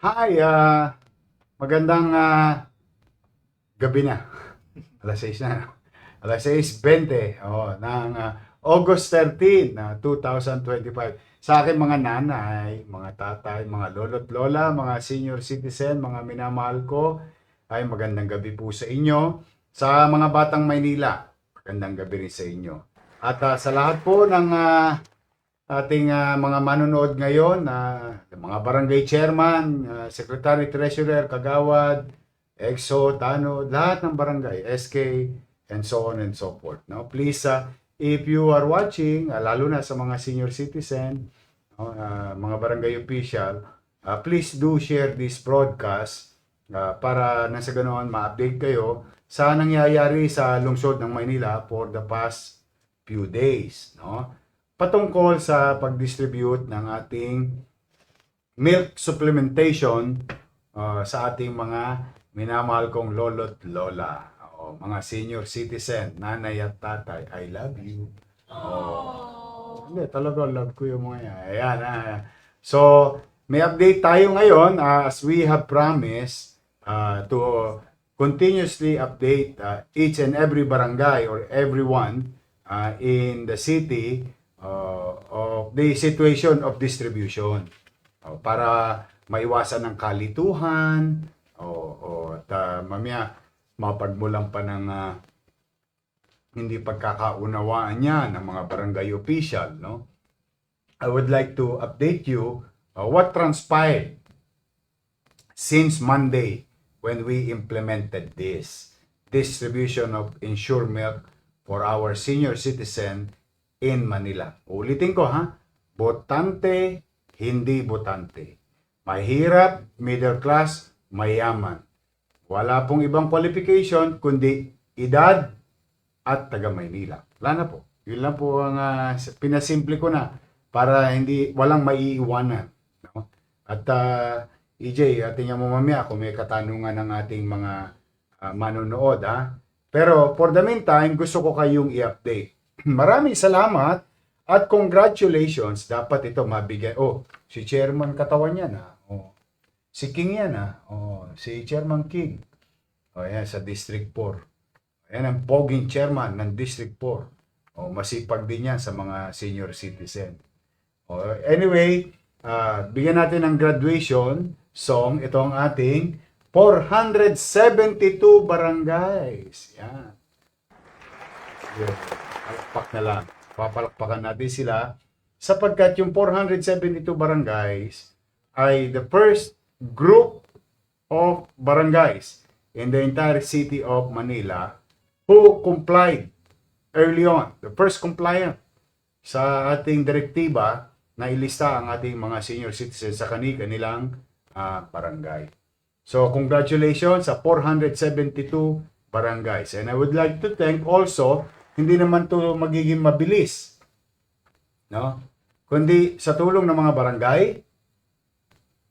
Hi, ah, magandang ah, gabi na. Alas 6 na. Alas 6.20 oh, ng ah, August 13, na 2025. Sa akin mga nanay, mga tatay, mga lolo't lola, mga senior citizen, mga minamahal ko, ay magandang gabi po sa inyo. Sa mga batang Maynila, magandang gabi rin sa inyo. At ah, sa lahat po ng ah, ating ah, mga manonood ngayon, na mga barangay chairman, ah, secretary treasurer, kagawad, EXO, TANO, lahat ng barangay, SK, and so on and so forth. No? Please, ah, if you are watching, ah, lalo na sa mga senior citizen, no, ah, mga barangay official, ah, please do share this broadcast ah, para na sa ganoon ma-update kayo sa nangyayari sa lungsod ng Maynila for the past few days. No? Patungkol sa pag-distribute ng ating milk supplementation uh, sa ating mga minamahal kong lolo't lola. O, mga senior citizen, nanay at tatay, I love you. Oh. Hindi, talaga love ko yung mga yan. Ayan, ah. So, may update tayo ngayon ah, as we have promised ah, to continuously update ah, each and every barangay or everyone ah, in the city uh, of the situation of distribution. Oh, para maiwasan ng kalituhan. O oh, at ah, mamaya mapagmulan pa ng ah, hindi pagkakaunawaan niya ng mga barangay official no? I would like to update you uh, what transpired since Monday when we implemented this distribution of insured milk for our senior citizen in Manila. Ulitin ko ha, botante, hindi botante. Mahirap, middle class, mayaman. Wala pong ibang qualification kundi edad at taga Maynila. Wala na po. Yun lang po ang ah, pinasimple ko na para hindi walang maiiwanan. No? At uh, EJ, uh, tingnan mo mamaya kung may katanungan ng ating mga ah, manonood ha. Pero for the meantime, gusto ko kayong i-update. Maraming salamat at congratulations. Dapat ito mabigay. Oh, si Chairman katawan yan ha. Oh. Si King yan ha. Oh, si Chairman King. Oh, yan, sa District 4. Yan ang poging chairman ng District 4. Oh, masipag din yan sa mga senior citizen. Oh, anyway, ah, bigyan natin ng graduation song. Ito ang ating 472 barangays. Yan. Yun. Palakpak na lang. Papalakpakan natin sila sapagkat yung 472 barangays ay the first group of barangays in the entire city of Manila who complied early on. The first compliant sa ating direktiba na ilista ang ating mga senior citizens sa kani-kanilang ah, barangay. So, congratulations sa 472 barangays. And I would like to thank also, hindi naman to magiging mabilis, no? Kundi sa tulong ng mga barangay,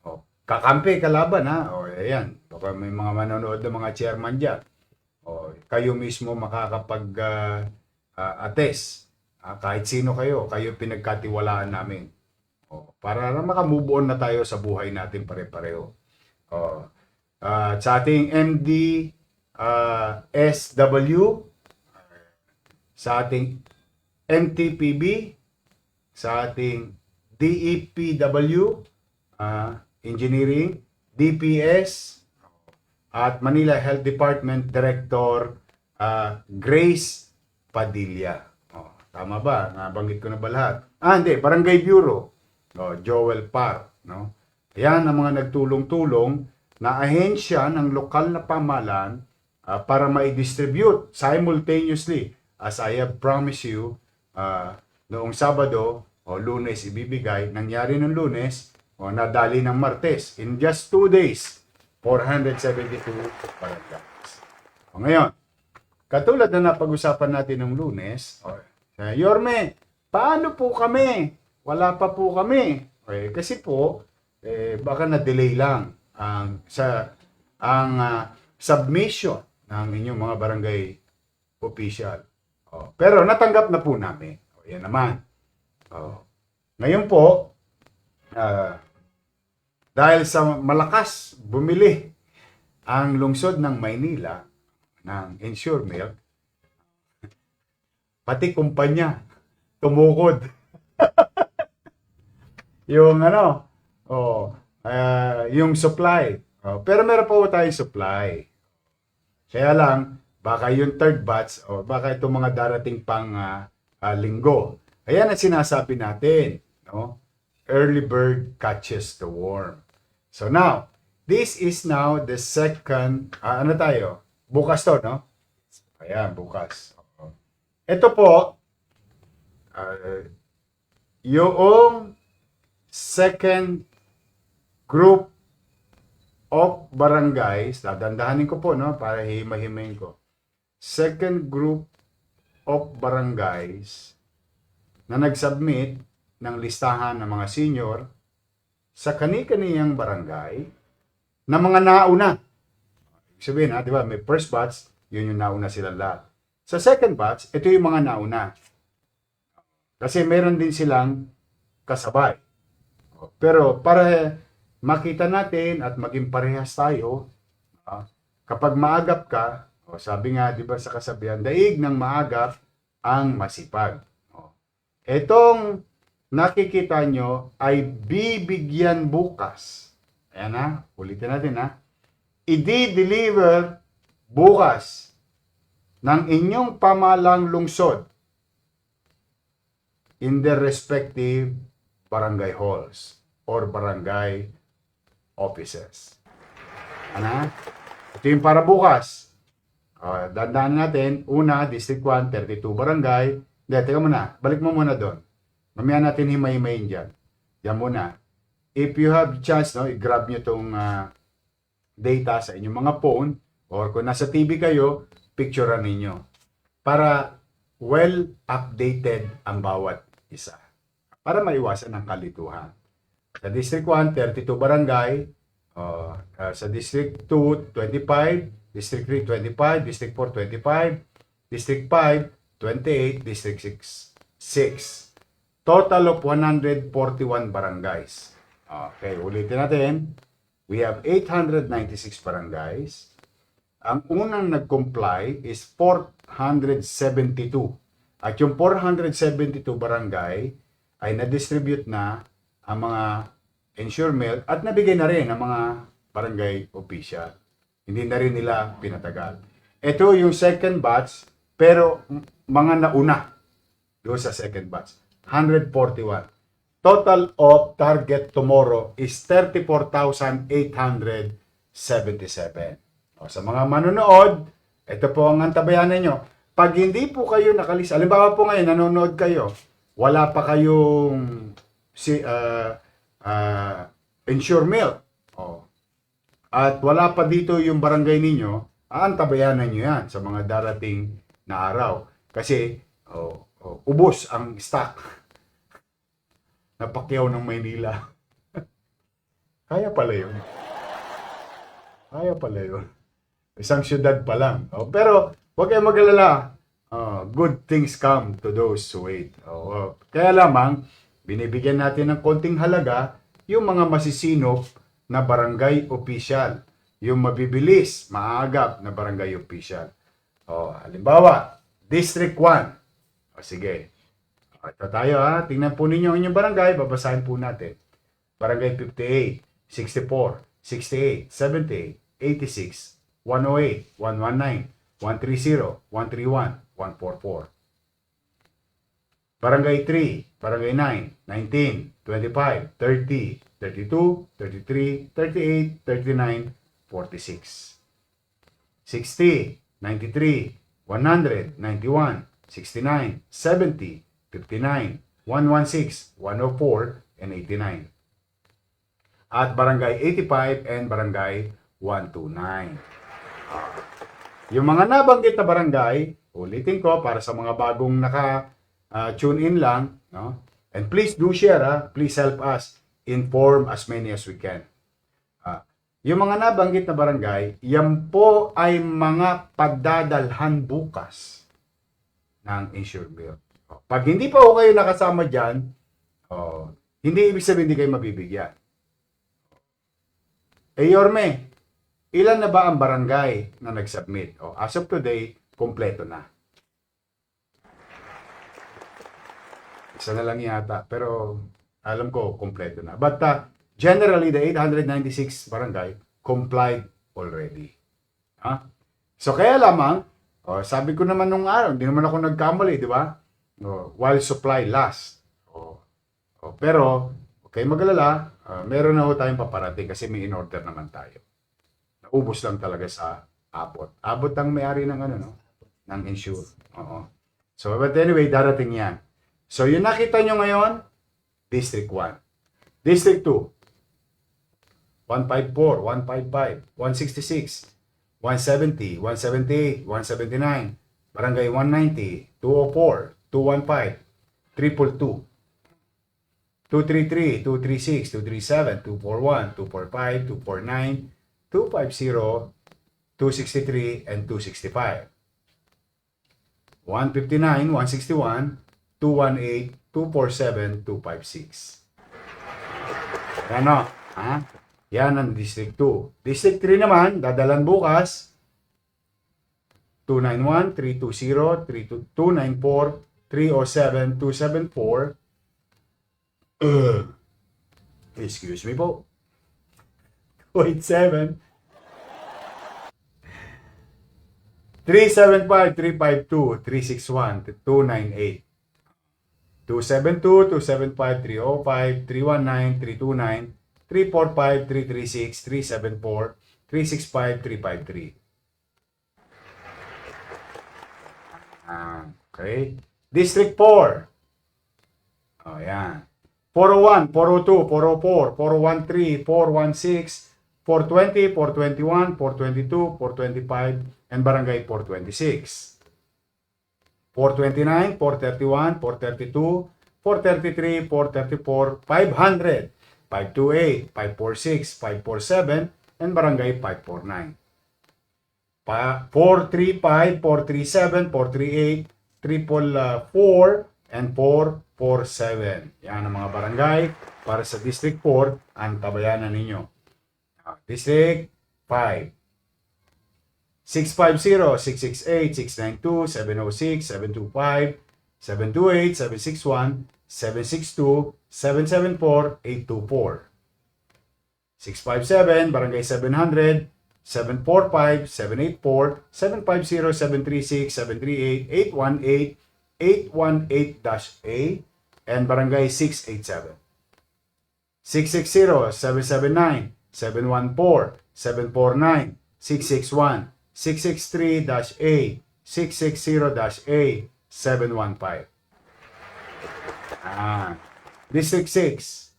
oh, kakampi, kalaban ha. O, ayan. Baka may mga manonood ng mga chairman dyan. O, kayo mismo makakapag ah, ah, attest. Ah, kahit sino kayo, kayo pinagkatiwalaan namin. O, para na makamove on na tayo sa buhay natin pare-pareho. O, ah, sa ating MD ah, SW, sa ating MTPB, sa ating DEPW, ah, Engineering, DPS, at Manila Health Department Director ah, Grace Padilla. Oh, tama ba? Nabanggit ko na ba lahat? Ah, hindi. Barangay Bureau. Oh, Joel Par. No? Yan ang mga nagtulong-tulong na ahensya ng lokal na pamahalaan ah, para ma-distribute simultaneously as I have promised you ah, noong Sabado o Lunes ibibigay. Nangyari ng Lunes o nadali ng Martes. In just two days, 472 barangays. O ngayon, katulad na napag-usapan natin ng Lunes, o, uh, Yorme, paano po kami? Wala pa po kami. Okay, kasi po, eh, baka na-delay lang ang sa ang ah, submission ng inyong mga barangay official. Oh, pero natanggap na po namin. O, yan naman. Oh. Ngayon po, ah, dahil sa malakas bumili ang lungsod ng Maynila ng Insure Milk, pati kumpanya tumukod. yung ano, oh, ah, yung supply. Oh, pero meron pa po tayong supply. Kaya lang, baka yung third batch o baka itong mga darating pang ah, ah, linggo. Ayan ang sinasabi natin. No? Early bird catches the worm. So now, this is now the second, ah, ano tayo? Bukas to, no? Ayan, bukas. Ito po, ah, yung second group of barangays, dadandahanin ko po, no, para himahimayin ko. Second group of barangays na nag-submit ng listahan ng mga senior sa kani-kaniyang barangay na mga nauna. Sabihin, ha, di ba, may first batch, yun yung nauna sila lahat. Sa second batch, ito yung mga nauna. Kasi meron din silang kasabay. Pero para makita natin at maging parehas tayo, kapag maagap ka, o sabi nga 'di ba sa kasabihan, daig ng maagap ang masipag. O, Etong nakikita nyo ay bibigyan bukas. Ayan ha, ulitin natin ha. I-deliver bukas ng inyong pamalang lungsod in their respective barangay halls or barangay offices. Ano? Ito yung para bukas. Uh, dandaan natin, una, District 1, 32 barangay. Hindi, teka muna, balik mo muna doon. Mamaya natin himay-himayin dyan. Yan muna. If you have chance, no, i-grab nyo itong data sa inyong mga phone or kung nasa TV kayo, picturean ninyo. Para well updated ang bawat isa. Para maiwasan ang kalituhan. Sa District 1, 32 barangay. Uh, uh, sa District 2, 25. District 3, 25. District 4, 25. District 5, 28. District 6, 6. Total of 141 barangays. Okay, ulitin natin. We have 896 barangays. Ang unang nag-comply is 472. At yung 472 barangay ay na-distribute na ang mga insure milk at nabigay na rin ang mga barangay official. Hindi na rin nila pinatagal. Ito yung second batch, pero mga nauna doon sa second batch. 141. Total of target tomorrow is 34,877. O, sa mga manonood, ito po ang antabayan ninyo. Pag hindi po kayo nakalis, alimbawa po ngayon, nanonood kayo, wala pa kayong si, uh, uh, insure milk. O, at wala pa dito yung barangay ninyo, aantabayanan nyo yan sa mga darating na araw. Kasi, oh, oh, ubos ang stock na pakyaw ng Maynila. Kaya pala yun. Kaya pala yun. Isang syudad pa lang. Oh, pero, huwag kayong mag-alala. Oh, good things come to those who wait. Oh, oh. Kaya lamang, binibigyan natin ng konting halaga yung mga masisinop na barangay official. Yung mabibilis, maagap na barangay official. Oh, halimbawa, District 1. O sige. O, ito tayo ha. Tingnan po ninyo inyong barangay. Babasahin po natin. Barangay 58, 64, 68, 78, 86, 108, 119, 130, 131, 144. Barangay 3, Barangay 9, 19, 25, 30, 32, 33, 38, 39, 46. 60, 93, 100, 91, 69, 70, 59, 116, 104, and 89. At Barangay 85 and Barangay 129. Yung mga nabanggit na barangay, ulitin ko para sa mga bagong naka uh, tune in lang, no? And please do share, ha? please help us inform as many as we can. Ah, yung mga nabanggit na barangay, yan po ay mga pagdadalhan bukas ng insure bill. Oh, Pag hindi pa po kayo nakasama dyan, oh, hindi ibig sabihin hindi kayo mabibigyan. Eh, Yorme, ilan na ba ang barangay na nag-submit? O, as of today, kompleto na. Isa na lang yata, pero alam ko, kompleto na. But uh, generally, the 896 barangay complied already. Ha? So, kaya lamang, oh, sabi ko naman nung araw, hindi naman ako nagkamali, di ba? Oh, while supply lasts. Oh, oh, pero, okay magalala, ah, meron na ho tayong paparating kasi may in-order naman tayo. Naubos lang talaga sa abot. Abot ang may-ari ng ano, no? Ng insure. Oo. So, but anyway, darating yan. So, yung nakita nyo ngayon, District 1. District 2, 154, 155, 166, 170, 178, 179, Barangay 190, 204, 215, Triple 2, 233, 236, 237, 241, 245, 249, 250, 263, and 265. 159, 161, 218, 247, 256. Yan o. Ha? Yan ang District 2. District 3 naman, dadalan bukas. 291, 320, 294, 307, 274. Uh, excuse me po. 287. 375, 352, 361, 298. 272, 275, 305, 319, 329, 345, 336, 374, 365, 353. Ah, okay. District 4. Oh, yan. 401, 402, 404, 413, 416, 420, 421, 422, 425, and Barangay 426. 429, 431, 432, 433, 434, 500, 528, 546, 547, and Barangay 549. Pa 435, 437, 438, triple uh, 4, and 447. Yan ang mga barangay para sa District 4 ang tabayanan ninyo. Ah, District 5. 824. 657, Barangay 700, 745, 784, 750, 736, 738, 818, 818-A, and Barangay 687. 660, 779, 714, 749, 661, 663-A, 660-A, 715. Ah, District 6,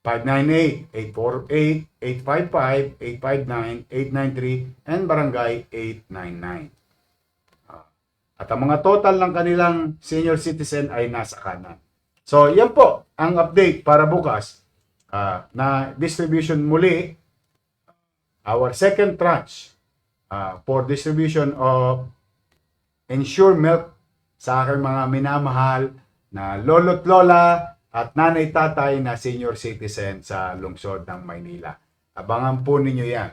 598, 848, 855, 859, 893, and Barangay 899. Ah, At ang mga total ng kanilang senior citizen ay nasa kanan. So, yan po ang update para bukas ah, na distribution muli our second tranche uh, for distribution of Ensure Milk sa aking mga minamahal na lolo't lola at nanay tatay na senior citizen sa lungsod ng Maynila. Abangan po ninyo yan.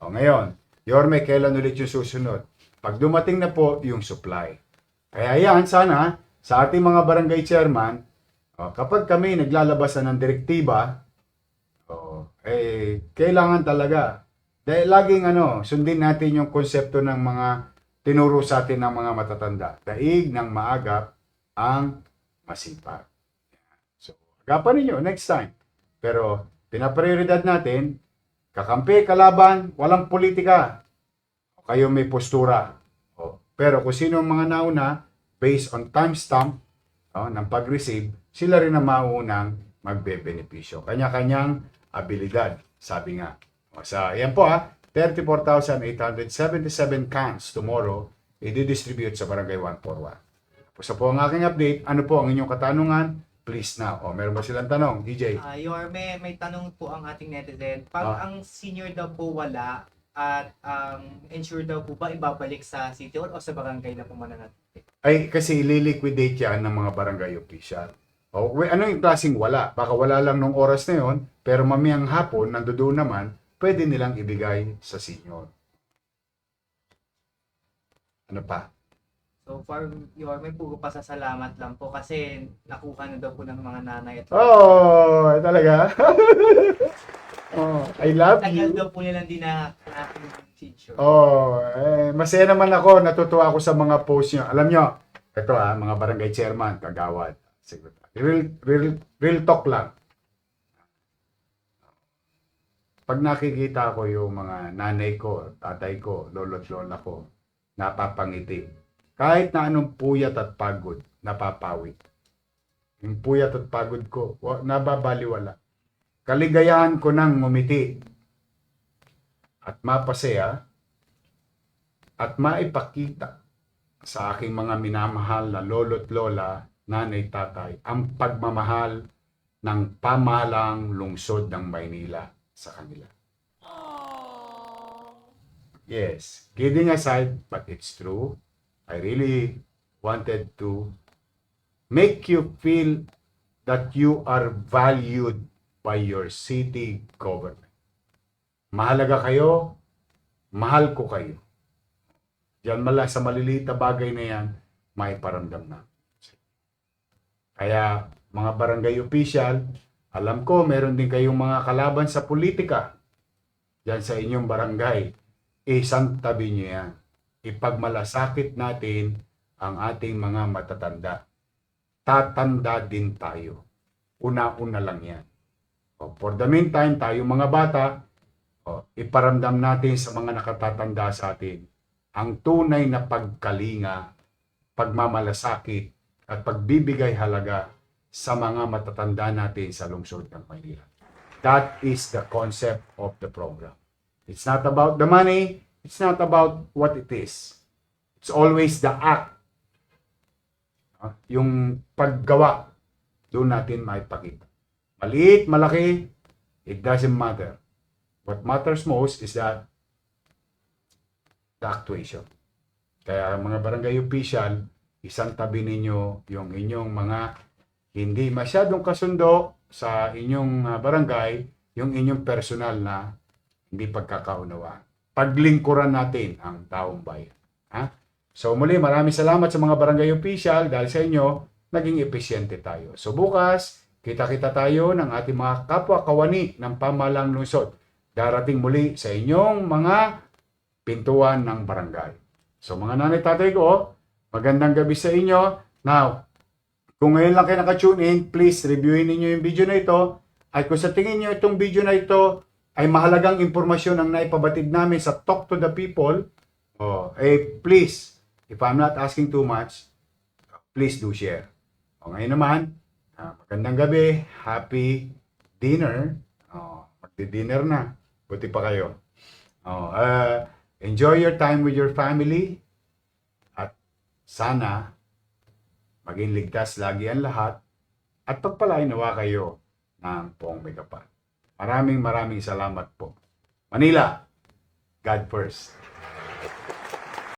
O ngayon, Yorme, kailan ulit yung susunod? Pag dumating na po yung supply. Kaya yan, sana sa ating mga barangay chairman, o, kapag kami naglalabas na ng direktiba, o, eh, kailangan talaga dahil laging ano, sundin natin yung konsepto ng mga tinuro sa atin ng mga matatanda. Daig ng maagap ang masipag. So, agapan ninyo next time. Pero, pinaprioridad natin, kakampi, kalaban, walang politika. Kayo may postura. Pero kung sino ang mga nauna, based on timestamp o, ng pag-receive, sila rin ang maunang magbe-benepisyo. Kanya-kanyang abilidad, sabi nga. O, sa, yan po ha, 34,877 cans tomorrow, i-distribute sa Barangay 141. Tapos po ang aking update. Ano po ang inyong katanungan? Please na. O, meron ba silang tanong? DJ? Ah, Yorme, may tanong po ang ating netizen. Pag Ah. ang senior daw po wala at ang insure daw po ba ibabalik sa city hall o sa barangay na po mananatili? Ay, kasi ililiquidate yan ng mga barangay official. O, we- ano yung klaseng wala? Baka wala lang nung oras na yon, pero mamayang hapon, nandoon naman, pwede nilang ibigay sa senior. Ano pa? So for your may puro pasasalamat lang po kasi nakuha na daw po ng mga nanay at Oh, talaga? oh, I love tagal you. daw po nilang din na aking teacher. Oh, eh, masaya naman ako, natutuwa ako sa mga post nyo. Alam nyo, ito ha, mga barangay chairman, kagawad. Sige, Real, real, real talk lang. Pag nakikita ko yung mga nanay ko, tatay ko, lolo't lola ko, napapangiti. Kahit na anong puyat at pagod, napapawi. Yung puyat at pagod ko, wa- nababaliwala. Kaligayahan ko nang ngumiti at mapasaya at maipakita sa aking mga minamahal na lolo't lola, nanay, tatay, ang pagmamahal ng pamahalang lungsod ng Maynila sa kanila. Yes, kidding aside, but it's true. I really wanted to make you feel that you are valued by your city government. Mahalaga kayo, mahal ko kayo. Diyan mala sa maliliit na bagay na yan, may paramdam na. Kaya mga barangay official, alam ko meron din kayong mga kalaban sa politika. Diyan sa inyong barangay, isang tabi nyo yan. Ipagmalasakit natin ang ating mga matatanda. Tatanda din tayo. Una-una lang yan. O, for the meantime, tayo mga bata, o, iparamdam natin sa mga nakatatanda sa atin ang tunay na pagkalinga, pagmamalasakit, at pagbibigay halaga sa mga matatanda natin sa lungsod ng Maynila. That is the concept of the program. It's not about the money, it's not about what it is. It's always the act. Ah, Yung paggawa, doon natin maipakita. Maliit, malaki, it doesn't matter. What matters most is that the actuation. Kaya mga barangay official, isang tabi ninyo yung inyong mga hindi masyadong kasundo sa inyong ah, barangay, yung inyong personal na hindi pagkakaunawa. Paglingkuran natin ang taong bayan. Ha? So muli, maraming salamat sa mga barangay official dahil sa inyo, naging epesyente tayo. So bukas, kita-kita tayo ng ating mga kapwa kawani ng pamalang lungsod. Darating muli sa inyong mga pintuan ng barangay. So mga nanay tatay ko, magandang gabi sa inyo. Now, kung ngayon lang kayo nakatune in, please reviewin ninyo yung video na ito. At kung sa tingin nyo itong video na ito ay mahalagang impormasyon ang naipabatid namin sa Talk to the People, oh, eh please, if I'm not asking too much, please do share. O ngayon naman, ah, magandang gabi, happy dinner. Oh, magdi-dinner na. Buti pa kayo. Oh, ah, enjoy your time with your family at sana maging ligtas lagi ang lahat at pagpalain nawa kayo ng poong megapan. Maraming maraming salamat po. Manila, God first.